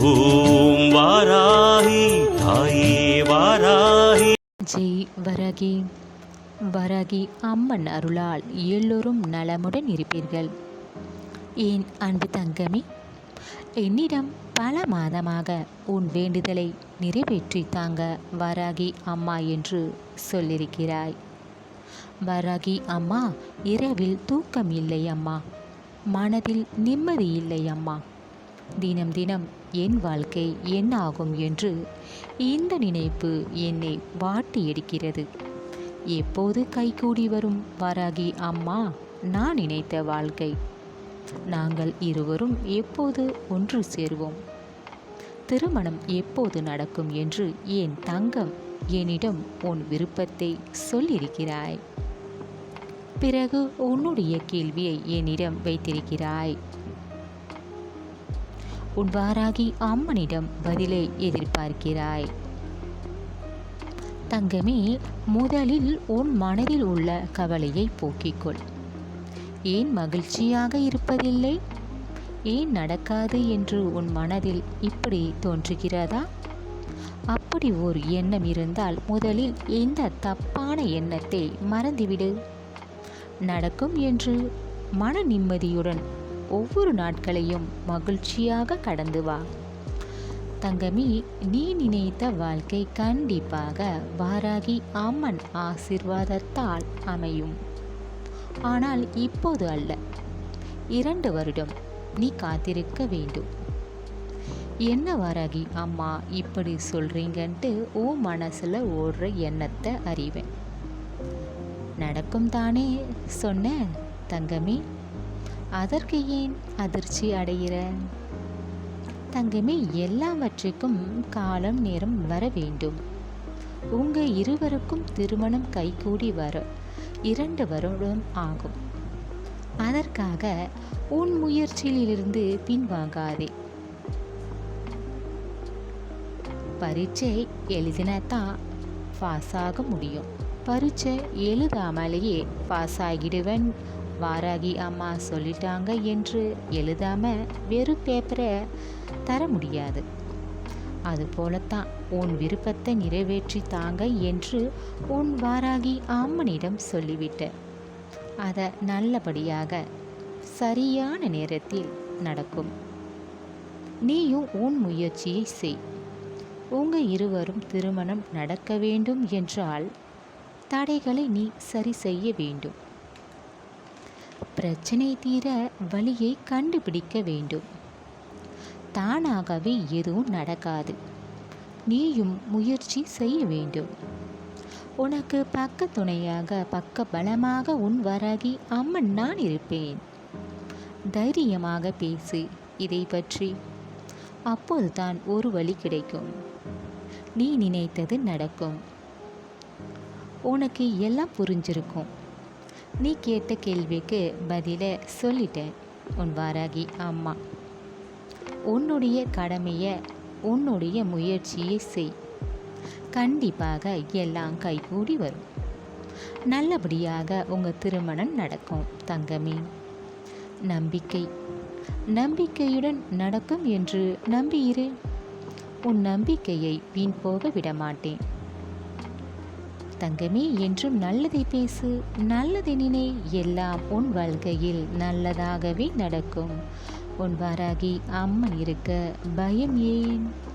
ஓம் வாராகி தாயே வாராகி ஜெய் வரகி வரகி அம்மன் அருளால் எல்லோரும் நலமுடன் இருப்பீர்கள். என் அன்பு தங்கமே என்னிடம் பல மாதமாக உன் வேண்டுதலை நிறைவேற்றி தாங்க வராகி அம்மா என்று சொல்லியிருக்கிறாய். வராகி அம்மா இரவில் தூக்கம் இல்லை அம்மா. மனதில் நிம்மதி இல்லை அம்மா. தினம் தினம் என் வாழ்க்கை என்ன ஆகும் என்று இந்த நினைப்பு என்னை வாட்டி எடுக்கிறது. எப்போது கைகூடி வரும் வராகி அம்மா நான் நினைத்த வாழ்க்கை. நாங்கள் இருவரும் எப்போது ஒன்று சேருவோம்? திருமணம் எப்போது நடக்கும் என்று என் தங்கம் என்னிடம் உன் விருப்பத்தை சொல்லியிருக்கிறாய். பிறகு உன்னுடைய கேள்வியை என்னிடம் வைத்திருக்கிறாய். உன் வாராகி அம்மனிடம் பதிலை எதிர்பார்க்கிறாய். தங்கமே முதலில் உன் மனதில் உள்ள கவலையை போக்கிக்கொள். ஏன் மகிழ்ச்சியாக இருப்பதில்லை? ஏன் நடக்காது என்று உன் மனதில் இப்படி தோன்றுகிறதா? அப்படி ஒரு எண்ணம் இருந்தால் முதலில் இந்த தப்பான எண்ணத்தை மறந்துவிடு. நடக்கும் என்று மன நிம்மதியுடன் ஒவ்வொரு நாட்களையும் மகிழ்ச்சியாக கடந்து வா. தங்கமி நீ நினைத்த வாழ்க்கை கண்டிப்பாக வாராகி அம்மன் ஆசிர்வாதத்தால் அமையும். ஆனால் இப்போது அல்ல. இரண்டு வருடம் நீ காத்திருக்க வேண்டும். என்ன வாராகி அம்மா இப்படி சொல்றீங்கன்ட்டு ஓ மனசுல ஓடுற எண்ணத்தை அறிவேன். நடக்கும் தானே சொன்ன தங்கமே. அதற்கு ஏன் அதிர்ச்சி அடைகிற தங்கமே எல்லாவற்றிற்கும் காலம் நேரம் வர வேண்டும். உங்க இருவருக்கும் திருமணம் கைகூடி வர இரண்டு வருடம் ஆகும். அதற்காக உன் முயற்சியிலிருந்து பின்வாங்காதே. பரீட்சை எழுதினத்தான் பாஸ் ஆக முடியும். பரீட்சை எழுதாமலேயே பாஸ் ஆகிடுவேன் வாராகி அம்மா சொல்லிட்டாங்க என்று எழுதாம வெறும் பேப்பரை தர முடியாது. அதுபோலத்தான் உன் விருப்பத்தை நிறைவேற்றி தாங்க என்று உன் வாராகி அம்மனிடம் சொல்லிவிட்ட. அதை நல்லபடியாக சரியான நேரத்தில் நடக்கும். நீயும் உன் முயற்சியை செய். உங்கள் இருவரும் திருமணம் நடக்க வேண்டும் என்றால் தடைகளை நீ சரி செய்ய வேண்டும். பிரச்சனை தீர வழியை கண்டுபிடிக்க வேண்டும். தானாகவே எதுவும் நடக்காது. நீயும் முயற்சி செய்ய வேண்டும். உனக்கு பக்க துணையாக பக்க பலமாக உன் வராகி அம்மன் நான் இருப்பேன். தைரியமாக பேசு இதை பற்றி. அப்போதுதான் ஒரு வழி கிடைக்கும். நீ நினைத்தது நடக்கும். உனக்கு எல்லாம் புரிஞ்சிருக்கும். நீ கேட்ட கேள்விக்கு பதிலை சொல்லிட்டேன் உன் வாராகி அம்மா. உன்னுடைய கடமையை உன்னுடைய முயற்சியை செய். கண்டிப்பாக எல்லாம் கைகூடி வரும். நல்லபடியாக உங்கள் திருமணம் நடக்கும் தங்கமே. நம்பிக்கை. நம்பிக்கையுடன் நடக்கும் என்று நம்பியிரு. உன் நம்பிக்கையை வீண் போக விடமாட்டேன். தங்கமே என்றும் நல்லதை பேசு. நல்லதை நினை எல்லாம் உன் வாழ்க்கையில் நல்லதாகவே நடக்கும். உன் வாராகி அம்மன் இருக்க பயம் ஏன்?